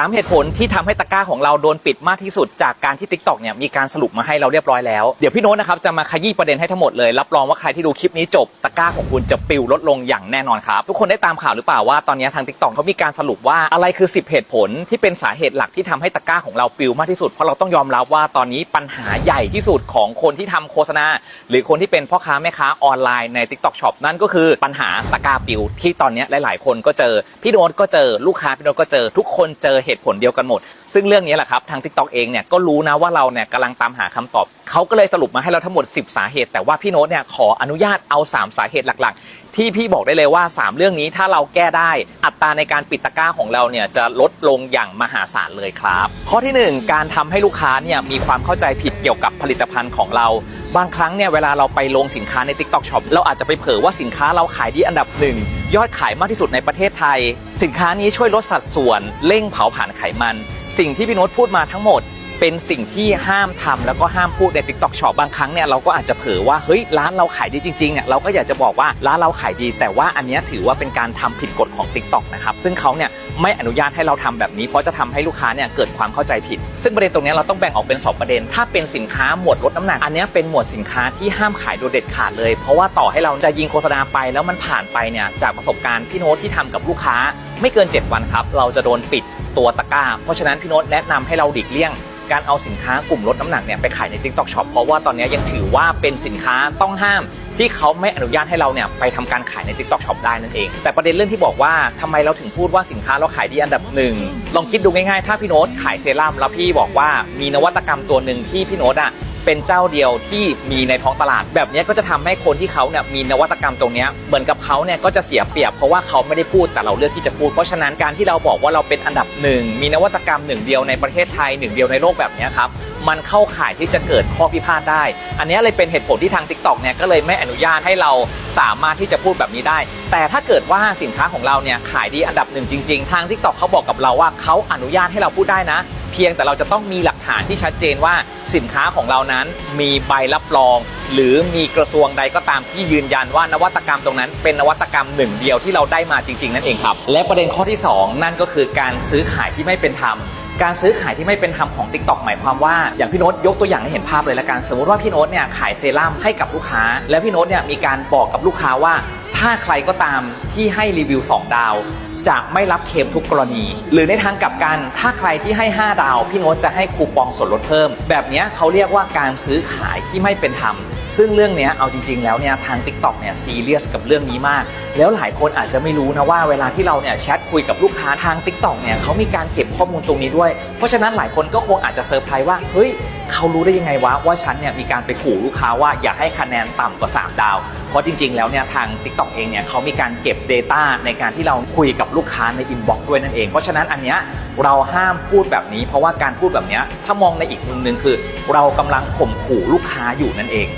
สามเหตุผลที่ทำให้ตะกร้าของเราโดนปิดมากที่สุดจากการที่ Tik t o อกเนี่ยมีการสรุปมาให้เราเรียบร้อยแล้ว เดี๋ยวพี่โน้ตนะครับจะมาขยี้ประเด็นให้ทั้งหมดเลยรับรองว่าใครที่ดูคลิปนี้จบตะกร้าของคุณจะปิวลดลงอย่างแน่นอนครับ ทุกคนได้ตามข่าวหรือเปล่าว่าตอนนี้ทาง Tik t o อกเขามีการสรุปว่าอะไรคือ 10 เหตุผลที่เป็นสาเหตุหลักที่ทำให้ตะกร้าของเราปิวมากที่สุดเพราะเราต้องยอมรับว่าตอนนี้ปัญหาใหญ่ที่สุดของคนที่ทำโฆษณา หรือคนที่เป็นพ่อค้าแม่ค้าออนไลน์ใน TikTok Shop นั่นก็คือปัญหาตะกร้าปิวที่ตอนนี้หลาย ๆ คนก็เจอพี่โน้ตก็เจอลูกค้าพี่โน้ตก็เจอทุกคนเจอเหตุผลเดียวกันหมด ซึ่งเรื่องนี้แหละครับทาง TikTok เองเนี่ยก็รู้นะว่าเราเนี่ยกำลังตามหาคำตอบ เขาก็เลยสรุปมาให้เราทั้งหมด 10 สาเหตุ แต่ว่าพี่โน้ตเนี่ยขออนุญาตเอา 3 สาเหตุหลักๆ ที่พี่บอกได้เลยว่า 3 เรื่องนี้ถ้าเราแก้ได้อัตราในการปิดตะกร้าของเราเนี่ยจะลดลงอย่างมหาศาลเลยครับ ข้อทีหนึ่1 การทำให้ลูกค้าเนี่ยมีความเข้าใจผิดเกี่ยวกับผลิตภัณฑ์ของเรา บางครั้งเนี่ยเวลาเราไปลงสินค้าใน TikTok Shop เราอาจจะไปเผลอว่าสินค้าเราขายดีอันดับหนึ่งยอดขายมากที่สุดในประเทศไทย สินค้านี้ช่วยลดสัดส่วนเร่งเผาผลาญไขมัน สิ่งที่พี่โน้ตพูดมาทั้งหมด เป็นสิ่งที่ห้ามทำแล้วก็ห้ามพูดใน TikTok Shop บางครั้งเนี่ยเราก็อาจจะเผลอว่าเฮ้ยร้านเราขายดีจริงๆเนี่ยเราก็อยากจะบอกว่าร้านเราขายดี แต่ว่าอันนี้ถือว่าเป็นการทำผิดกฎของ TikTok นะครับซึ่งเขาเนี่ยไม่อนุญาตให้เราทำแบบนี้ เพราะจะทำให้ลูกค้าเนี่ยเกิดความเข้าใจผิด ซึ่งประเด็นตรงนี้เราต้องแบ่งออกเป็นสองประเด็น ถ้าเป็นสินค้าหมวดลดน้ำหนัก อันนี้เป็นหมวดสินค้าที่ห้ามขายโดยเด็ดขาดเลย เพราะว่าต่อให้เราจะยิงโฆษณาไปแล้วมันผ่านไปเนี่ยจากประสบการณ์พี่โน้ตที่ทำกับลูกค้า ไม่เกิน 7 วันครับเราจะโดนปิดตัวตะกร้า เพราะฉะนั้นพี่โน้ตแนะนำให้เราหลีกเลี่ยง การเอาสินค้ากลุ่มลดน้ำหนักเนี่ยไปขายใน TikTok Shop เพราะว่าตอนนี้ยังถือว่าเป็นสินค้าต้องห้าม ที่เขาไม่อนุญาตให้เราเนี่ยไปทำการขายใน TikTok Shop ได้นั่นเอง แต่ประเด็นเรื่องที่บอกว่าทำไมเราถึงพูดว่าสินค้าเราขายดีอันดับหนึ่งลองคิดดูง่ายๆ ถ้าพี่โน้ตขายเซรั่มแล้วพี่บอกว่ามีนวัตกรรมตัวหนึ่งที่พี่โน้ตอะ เป็นเจ้าเดียวที่มีในท้องตลาด แบบนี้ก็จะทำให้คนที่เขาเนี่ยมีนวัตกรรมตรงนี้เหมือนกับเขาเนี่ยก็จะเสียเปรียบเพราะว่าเขาไม่ได้พูดแต่เราเลือกที่จะพูด เพราะฉะนั้นการที่เราบอกว่าเราเป็นอันดับหนึ่งมีนวัตกรรมหนึ่งเดียวในประเทศไทยหนึ่งเดียวในโลกแบบนี้ครับมันเข้าข่ายที่จะเกิดข้อพิพาทได้ อันนี้เลยเป็นเหตุผลที่ทาง Tik t o อกเนี่ยก็เลยไม่อนุญาตให้เราสามารถที่จะพูดแบบนี้ได้ แต่ถ้าเกิดว่าสินค้าของเราเนี่ยขายดีอันดับหนึ่งจริง ๆ ทาง Tik t o อกเขาบอกกับเราว่าเขาอนุญาตให้เราพูดได้นะ พียงแต่เราจะต้องมีหลักฐานที่ชัดเจนว่าสินค้าของเรานั้นมีใบรับรอง หรือมีกระทรวงใดก็ตามที่ยืนยันว่านวัตกรรมตรงนั้น เป็นนวัตกรรมหนึ่งเดียวที่เราได้มาจริง ๆ นั่นเองครับ และประเด็นข้อที่ 2 นั่นก็คือการซื้อขายที่ไม่เป็นธรรมการซื้อขายที่ไม่เป็นธรรมของ Tik t o อกหมายความว่าอย่างพี่โน้ตยกตัวอย่างให้เห็นภาพเลยละกันสมมติว่าพี่โน้ตเนี่ยขายเซรั่มให้กับลูกค้า แล้วพี่โน้ตเนี่ยมีการบอกกับลูกค้าว่า ถ้าใครก็ตามที่ให้รีวิว 2 ดาว จะไม่รับเคมทุกกรณี หรือในทางกลับกัน ถ้าใครที่ให้ 5 ดาว พี่โน้ตจะให้คูปองส่วนลดเพิ่ม แบบนี้เขาเรียกว่าการซื้อขายที่ไม่เป็นธรรมซึ่งเรื่องนี้เอาจริง ๆ แล้วเนี่ยทาง Tik t o อกเนี่ยซีเรียสกับเรื่องนี้มาก แล้วหลายคนอาจจะไม่รู้นะว่าเวลาที่เราเนี่ยแชทคุยกับลูกค้าทาง Tik t o อกเนี่ยเขามีการเก็บข้อมูลตรงนี้ด้วย เพราะฉะนั้นหลายคนก็คงอาจจะเซอร์ไพรส์ว่าเฮ้ย เขารู้ได้ยังไงวะว่าฉันเนี่ยมีการไปขู่ลูกค้าว่าอย่าให้คะแนนต่ำกว่า 3 ดาว เพราะจริง ๆ แล้วเนี่ยทาง Tik t o อกเองเนี่ยเขามีการเก็บ Data ในการที่เราคุยกับลูกค้าในอินบ็อกซ์ด้วยนั่นเอง เพราะฉะนั้นอันเนี้ยเราห้ามพูดแบบนี้ เพราะว่าการพูดแบบเนี้ยถ้ามองในอีกมุมหนึ่งคือ เรากำลังข่มขู่ลูกค้าอยู่นั่นเอง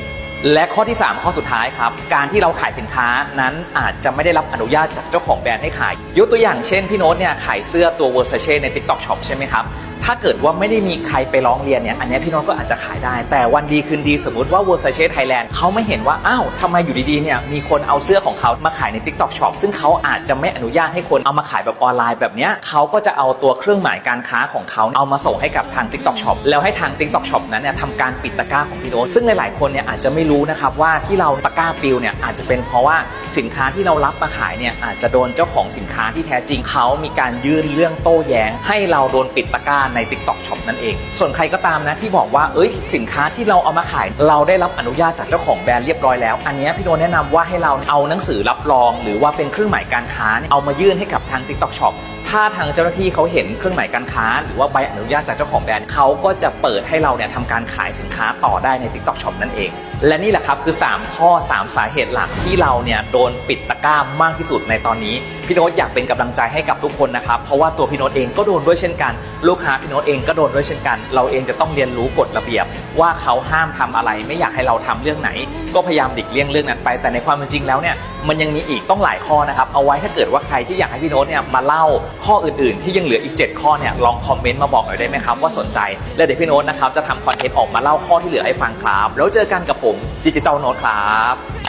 และข้อที่ 3 ข้อสุดท้ายครับ การที่เราขายสินค้านั้นอาจจะไม่ได้รับอนุญาตจากเจ้าของแบรนด์ให้ขาย ยกตัวอย่างเช่นพี่โน้ตเนี่ยขายเสื้อตัว Versace ใน TikTok Shop ใช่ไหมครับถ้าเกิดว่าไม่ได้มีใครไปร้องเรียนเนี่ยอันนี้พี่โน้ตก็อาจจะขายได้ แต่วันดีคืนดีสมมติว่า Versace Thailand เขาไม่เห็นว่า อ้าวทำไมอยู่ดีๆเนี่ยมีคนเอาเสื้อของเขามาขายใน TikTok Shop ซึ่งเขาอาจจะไม่อนุญาตให้คนเอามาขายแบบออนไลน์แบบเนี้ยเขาก็จะเอาตัวเครื่องหมายการค้าของเขาเอามาส่งให้กับทาง TikTok Shop แล้วให้ทาง TikTok Shop นั้นเนี่ยทำการปิดตะกร้าของพี่โน้ตซึ่งหลายๆคนเนี่ยอาจจะไม่รู้นะครับว่าที่เราตะกร้าปิวเนี่ยอาจจะเป็นเพราะว่าสินค้าที่เรารับมาขายเนี่ยอาจจะโดนเจ้าของสินค้าที่แท้จริงเขามีการยื่นเรื่องโต้แย้ง ให้เราโดนปิดตะกร้าใน TikTok Shop นั่นเอง ส่วนใครก็ตามนะที่บอกว่าเอ้ยสินค้าที่เราเอามาขาย เราได้รับอนุญาตจากเจ้าของแบรนด์เรียบร้อยแล้ว อันนี้พี่โนตแนะนำว่าให้เราเอาหนังสือรับรอง หรือว่าเป็นเครื่องหมายการค้าเนี่ยเอามายื่นให้กับทาง TikTok Shop ถ้าทางเจ้าหน้าที่เขาเห็นเครื่องหมายการค้า หรือว่าใบอนุญาตจากเจ้าของแบรนด์เขาก็จะเปิดให้เราเนี่ยทำการขายสินค้าต่อได้ใน TikTok Shop นั่นเอง และนี่แหละครับคือ 3 ข้อ 3 สาเหตุหลักที่เราเนี่ยโดนปิดตะกร้ามากที่สุดในตอนนี้ พี่โน้ตอยากเป็นกำลังใจให้กับทุกคนนะครับ เพราะว่าตัวพี่โน้ตเองก็โดนด้วยเช่นกัน ลูกค้าพี่โน้ตเองก็โดนด้วยเช่นกัน เราเองจะต้องเรียนรู้กฎระเบียบ ว่าเขาห้ามทำอะไรไม่อยากให้เราทำเรื่องไหน ก็พยายามหลีกเลี่ยงเรื่องนั้นไป แต่ในความเป็นจริงแล้วเนี่ยมันยังมีอีกต้องหลายข้อนะครับเอาไว้ถ้าเกิดว่าใครที่อยากให้พี่โน้ตเนี่ยมาเล่าข้ออื่นๆ ที่ยังเหลืออีก 7 ข้อเนี่ยลองคอมเมนต์มาบอกหน่อยได้ไหมครับว่าสนใจ แล้วเดี๋ยวพี่โน้ตนะครับจะทำคอนเทนต์ออกมาเล่าข้อที่เหลือให้ฟังครับแล้วเจอกันกับผมดิจิตอลโน้ตครับ